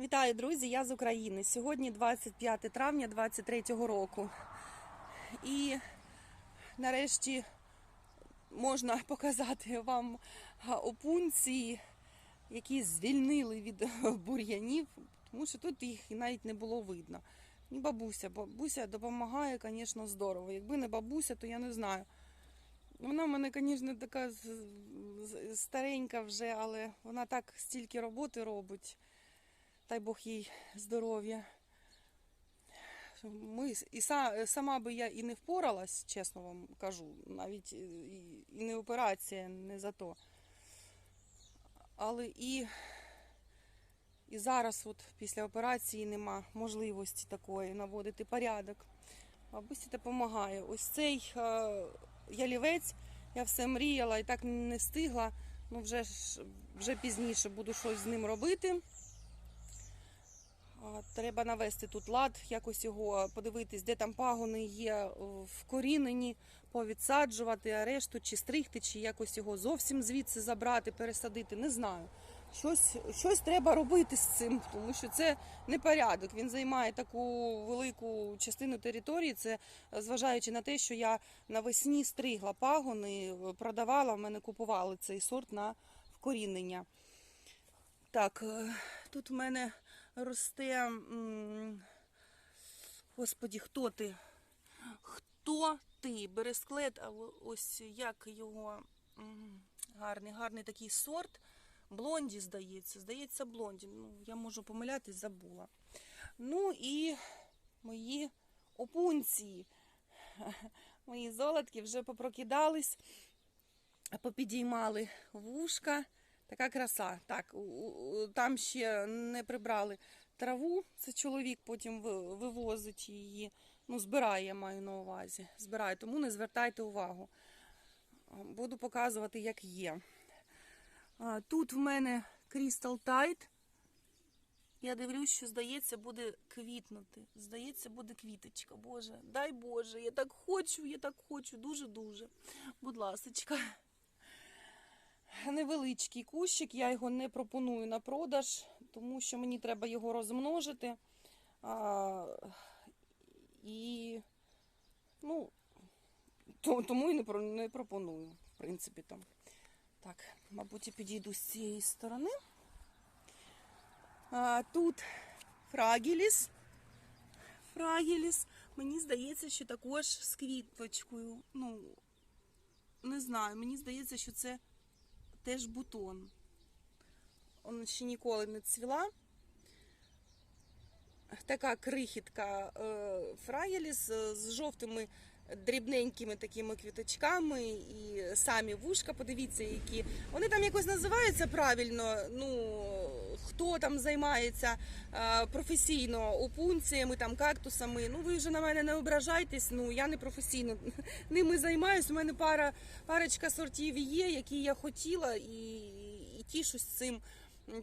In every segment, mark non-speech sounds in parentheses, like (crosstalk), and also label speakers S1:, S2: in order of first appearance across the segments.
S1: Вітаю, друзі! Я з України. Сьогодні 25 травня 23 року. І нарешті можна (laughs) показати вам опунції, які звільнили від бур'янів, тому що тут їх навіть не було видно. І бабуся. Бабуся допомагає, звісно, здорово. Якби не бабуся, то я не знаю. Вона в мене, звісно, така старенька вже, але вона так стільки роботи робить. Дай Бог їй здоров'я. Ми, і са, сама би я і не впоралась, чесно вам кажу, навіть і не операція, не за то. Але і, і зараз, от, після операції, нема можливості такої наводити порядок. Бабусі допомагає. Ось цей е, ялівець, я все мріяла і так не встигла. Ну, вже, ж, вже пізніше буду щось з ним робити. Треба навести тут лад, якось його подивитись, де там пагони є вкорінені, повідсаджувати, а решту чи стригти, чи якось його зовсім звідси забрати, пересадити. Не знаю. Щось, щось треба робити з цим, тому що це непорядок. Він займає таку велику частину території. Це зважаючи на те, що я навесні стригла пагони, продавала, в мене купували цей сорт на вкорінення. Так, е, тут в мене росте. Господі, хто ти? Хто ти? Бересклет, а ось як його гарний, гарний такий сорт. Блонді, здається. Здається, блонді. Ну, я можу помилятись, забула. Ну і мої опунції. Мої золотки вже попрокидались, попідіймали вушка. Така краса. Так, там ще не прибрали траву. Це чоловік потім вивозить її. Ну, збирає, маю на увазі. Збирає, тому не звертайте увагу. Буду показувати, як є. Тут в мене Crystal Tide. Я дивлюсь, що здається, буде квітнути. Здається, буде квіточка. Боже, дай Боже, я так хочу, я так хочу, дуже-дуже. Будь ласочка. Невеличкий кущик, я його не пропоную на продаж, тому що мені треба його розмножити. А, і ну, то- тому і не, не пропоную, в принципі, там. Так, мабуть, я підійду з цієї сторони. А, тут фрагіліс. Фрагіліс. Мені здається, що також з квіточкою. Ну, не знаю, мені здається, що це теж бутон. Он ще ніколи не цвіла. Така крихітка фраєліс е, з жовтими дрібненькими такими квіточками і самі вушка, подивіться, які. Вони там якось називаються правильно. Ну, хто там займається е, професійно опунціями, там, кактусами. Ну, ви вже на мене не ображайтесь, ну я не професійно (laughs) ними займаюсь. У мене пара, парочка сортів є, які я хотіла, і, і тішусь цим.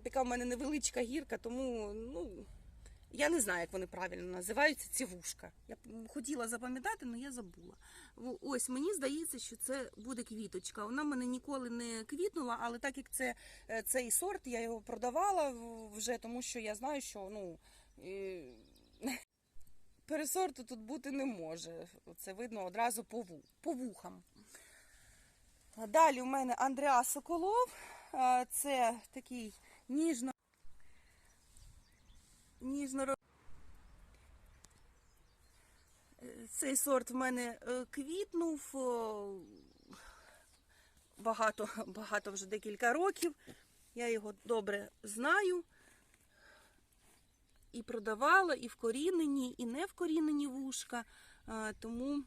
S1: Така в мене невеличка гірка, тому ну. Я не знаю, як вони правильно називаються, ці вушка. Я хотіла запам'ятати, але я забула. Ось мені здається, що це буде квіточка. Вона в мене ніколи не квітнула, але так як це е, цей сорт, я його продавала вже, тому що я знаю, що ну. е, (laughs) Пересорту тут бути не може. Це видно одразу по, ву, по вухам. Далі у мене Андреа Соколов. Це такий ніжно. ніжно Цей сорт в мене е, квітнув багато, (laughs) багато вже декілька років. Я його добре знаю. І продавала, і вкорінені, і не вкорінені вушка. Тому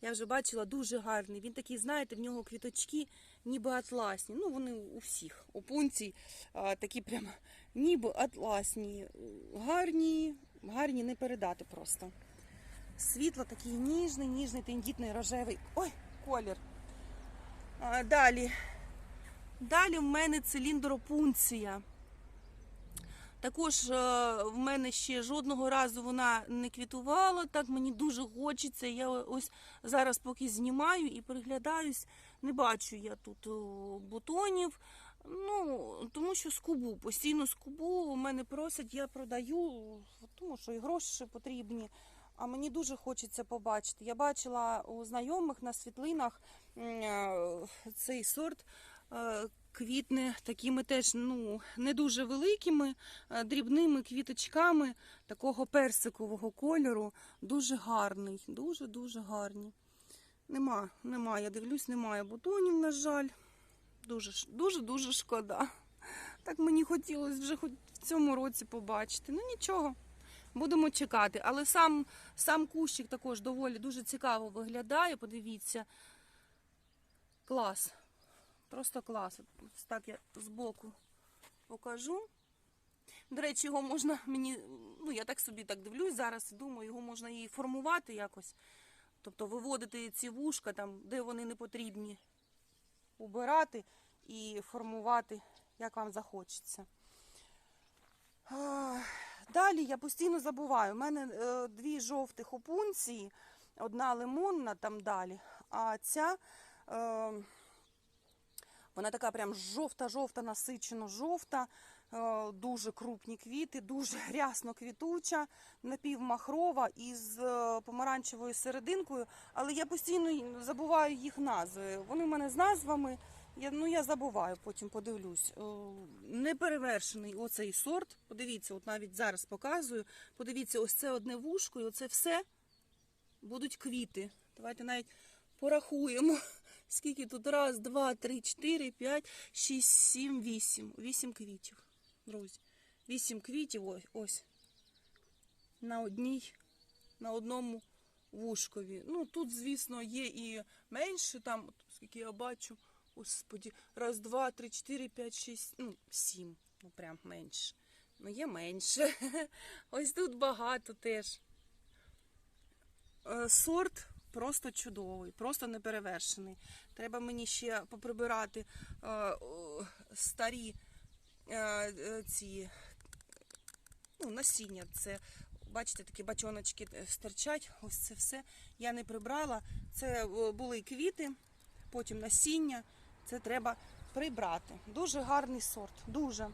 S1: я вже бачила дуже гарний. Він такий, знаєте, в нього квіточки ніби атласні. Ну, вони у всіх. У пунцій такі прямо ніби атласні. Гарні, гарні не передати просто. Світло такий ніжний, ніжний, тендітний, рожевий. Ой, колір. А, далі. Далі в мене циліндропунція. Також е, в мене ще жодного разу вона не квітувала. Так мені дуже хочеться. Я ось зараз поки знімаю і приглядаюсь, не бачу я тут о, бутонів. Ну, тому що скубу, постійно скубу у мене просять, я продаю, тому що і гроші потрібні. А мені дуже хочеться побачити. Я бачила у знайомих на світлинах е, цей сорт е, квітне такими теж ну, не дуже великими, е, дрібними квіточками такого персикового кольору. Дуже гарний, дуже-дуже гарні. Нема, нема, я дивлюсь, немає бутонів, на жаль. Дуже, дуже шкода. Так мені хотілося вже хоч в цьому році побачити. Ну нічого, будемо чекати. Але сам, сам кущик також доволі дуже цікаво виглядає. Подивіться. Клас. Просто клас. Ось так я збоку покажу. До речі, його можна мені, ну я так собі так дивлюсь зараз думаю, його можна і формувати якось. Тобто виводити ці вушка там, де вони не потрібні, убирати і формувати, як вам захочеться. Далі я постійно забуваю. У мене е, дві жовтих опунції, одна лимонна там далі, а ця. Е, вона така прям жовта-жовта, насичено жовта, е, дуже крупні квіти, дуже (laughs) рясно квітуча, напівмахрова із помаранчевою серединкою, але я постійно забуваю їх назви. Вони в мене з назвами. Я, ну, я забуваю, потім подивлюсь. Е, Неперевершений оцей сорт. Подивіться, от навіть зараз показую. Подивіться, ось це одне вушко, і оце все будуть квіти. Давайте навіть порахуємо. (laughs) Скільки тут? Раз, два, три, чотири, п'ять, шість, сім, вісім. Вісім квітів, друзі. Вісім квітів ось, ось. На одній, на одному вушкові. Ну, тут, звісно, є і менше, там, скільки я бачу, господі, раз, два, три, чотири, п'ять, шість, ну, сім. Ну, прям менше. Ну, є менше. (laughs) Ось тут багато теж. Е, Сорт просто чудовий, просто неперевершений. Треба мені ще поприбирати е, старі е, ці ну, насіння. Це, бачите, такі бачоночки стирчать. Ось це все. Я не прибрала. Це були квіти, потім насіння. Це треба прибрати. Дуже гарний сорт. Дуже.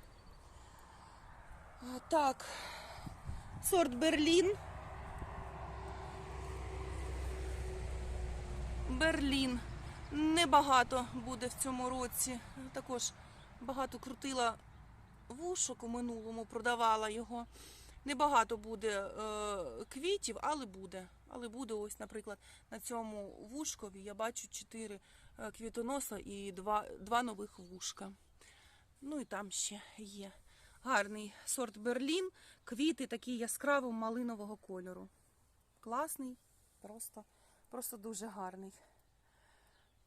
S1: Так, сорт Берлін. Берлін. Небагато буде в цьому році. Також багато крутила вушок у минулому, продавала його. Небагато буде е, квітів, але буде. Але буде ось, наприклад, на цьому вушкові я бачу чотири е, квітоноса і два, два нових вушка. Ну і там ще є. Гарний сорт Берлін. Квіти такі яскраво малинового кольору. Класний, просто, просто дуже гарний.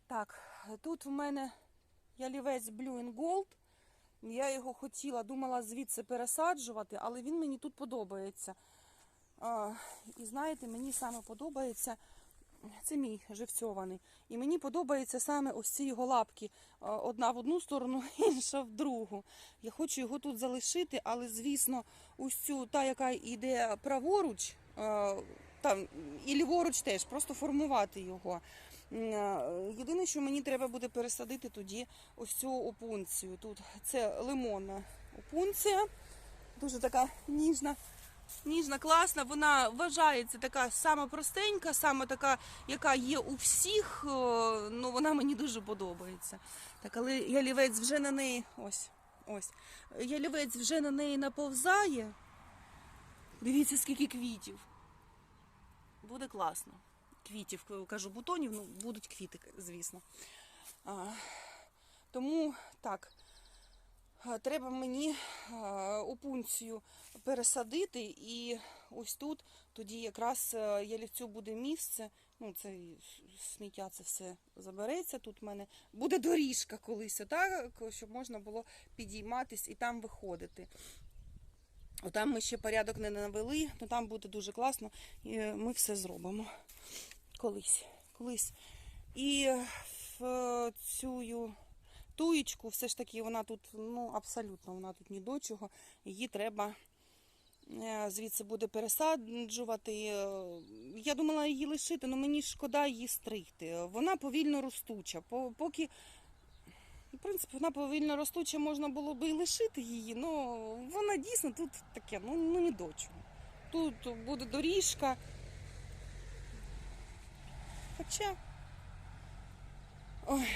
S1: Так, тут в мене ялівець Blue and Gold. Я його хотіла, думала звідси пересаджувати, але він мені тут подобається. І знаєте, мені саме подобається, це мій живцьований. І мені подобається саме ось ці його лапки. Одна в одну сторону, (laughs) інша в другу. Я хочу його тут залишити, але, звісно, ось цю, та, яка йде праворуч, там, і ліворуч теж, просто формувати його. Е, Єдине, що мені треба буде пересадити тоді ось цю опунцію. Тут це лимонна опунція, дуже така ніжна, ніжна, класна. Вона вважається така сама простенька, сама така, яка є у всіх. е, Ну вона мені дуже подобається. Так, але ялівець вже на неї. Ось, ось. Ялівець вже на неї наповзає. Дивіться, скільки квітів. Буде класно квітів, кажу, бутонів, ну будуть квіти, звісно. А, тому так, треба мені опунцію пересадити, і ось тут тоді якраз е, ялівцю буде місце. Ну, це сміття це все забереться. Тут в мене буде доріжка колись, так, щоб можна було підійматись і там виходити. Там ми ще порядок не навели, але там буде дуже класно, і ми все зробимо колись. колись. І в цю туєчку, все ж таки, вона тут, ну, абсолютно, вона тут ні до чого. Її треба е, звідси буде пересаджувати. Е, Я думала її лишити, але мені шкода її стригти. Вона повільно ростуча. Поки В принципі, вона повільно ростуча, можна було би і лишити її, але вона дійсно тут таке, ну, ну ні до чого. Тут буде доріжка. Хоча, ой,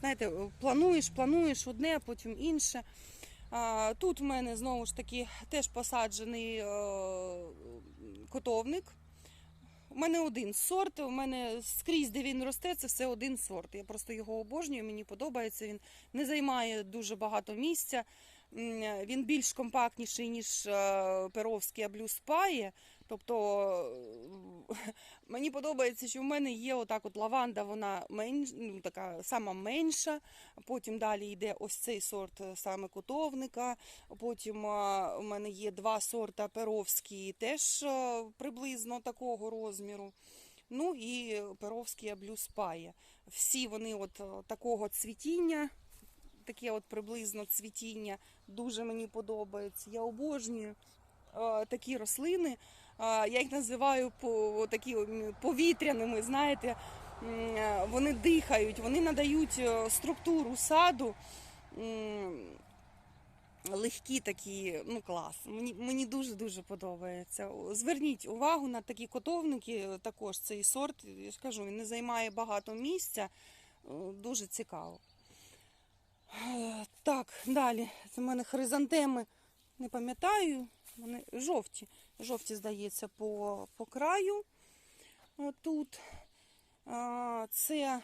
S1: знаєте, плануєш, плануєш одне, потім інше. Тут в мене знову ж таки теж посаджений е, котовник. У мене один сорт, у мене скрізь, де він росте, це все один сорт. Я просто його обожнюю, мені подобається. Він не займає дуже багато місця. Він більш компактніший, ніж е, перовський аблюс пає. Тобто е, (laughs) мені подобається, що в мене є отак от лаванда, вона менш, ну, така сама менша. Потім далі йде ось цей сорт е, саме котовника. Потім е, у мене є два сорта перовські, теж приблизно такого розміру. Ну і перовський аблюс пає. Всі вони от такого цвітіння, таке от приблизно цвітіння, дуже мені подобається. Я обожнюю такі рослини. Е, Я їх називаю такі повітряними, знаєте, е, вони дихають, вони надають е, структуру саду. Легкі такі, ну клас. Мені, мені дуже-дуже подобається. Зверніть увагу на такі котовники, е, також цей сорт. Я ж кажу, він не займає багато місця. Е, Дуже цікаво. Е, Так, далі. Це в мене хризантеми, не пам'ятаю. Вони жовті. Жовті, здається, по, по краю. Е, Тут. Це.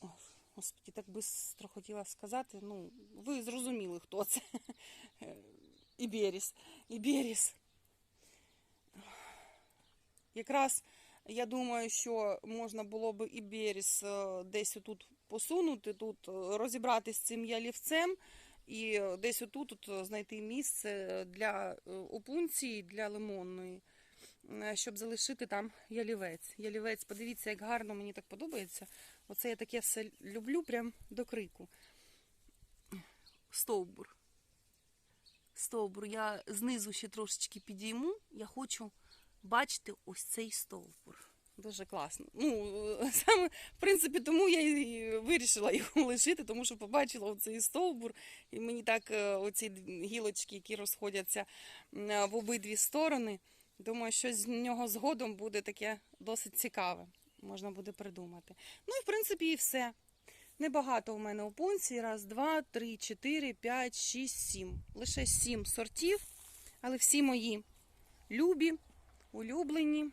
S1: Ой, Господи, так бистро хотіла сказати. Ну, ви зрозуміли, хто це. Е, Іберіс. Іберіс. Якраз я думаю, що можна було б Іберіс е, десь отут посунути, тут розібратися з цим ялівцем і е, десь отут от е, знайти місце для е, опунції, для лимонної, е, щоб залишити там ялівець. Ялівець, подивіться, як гарно мені так подобається. Оце я таке все люблю прям до крику. Стовбур. Стовбур. Я знизу ще трошечки підійму. Я хочу бачити ось цей стовбур. Дуже класно. Ну, е, (laughs) саме, в принципі, тому я і вирішила його (laughs) лишити, тому що побачила цей стовбур, і мені так е, оці гілочки, які розходяться е, в обидві сторони. Думаю, що з нього згодом буде таке досить цікаве. Можна буде придумати. Ну і в принципі і все. Небагато у мене опунцій. Раз, два, три, чотири, п'ять, шість, сім. Лише сім сортів, але всі мої любі, улюблені.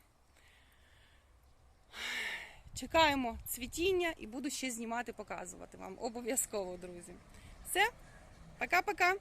S1: Чекаємо цвітіння і буду ще знімати, показувати вам. Обов'язково, друзі. Все, пока-пока.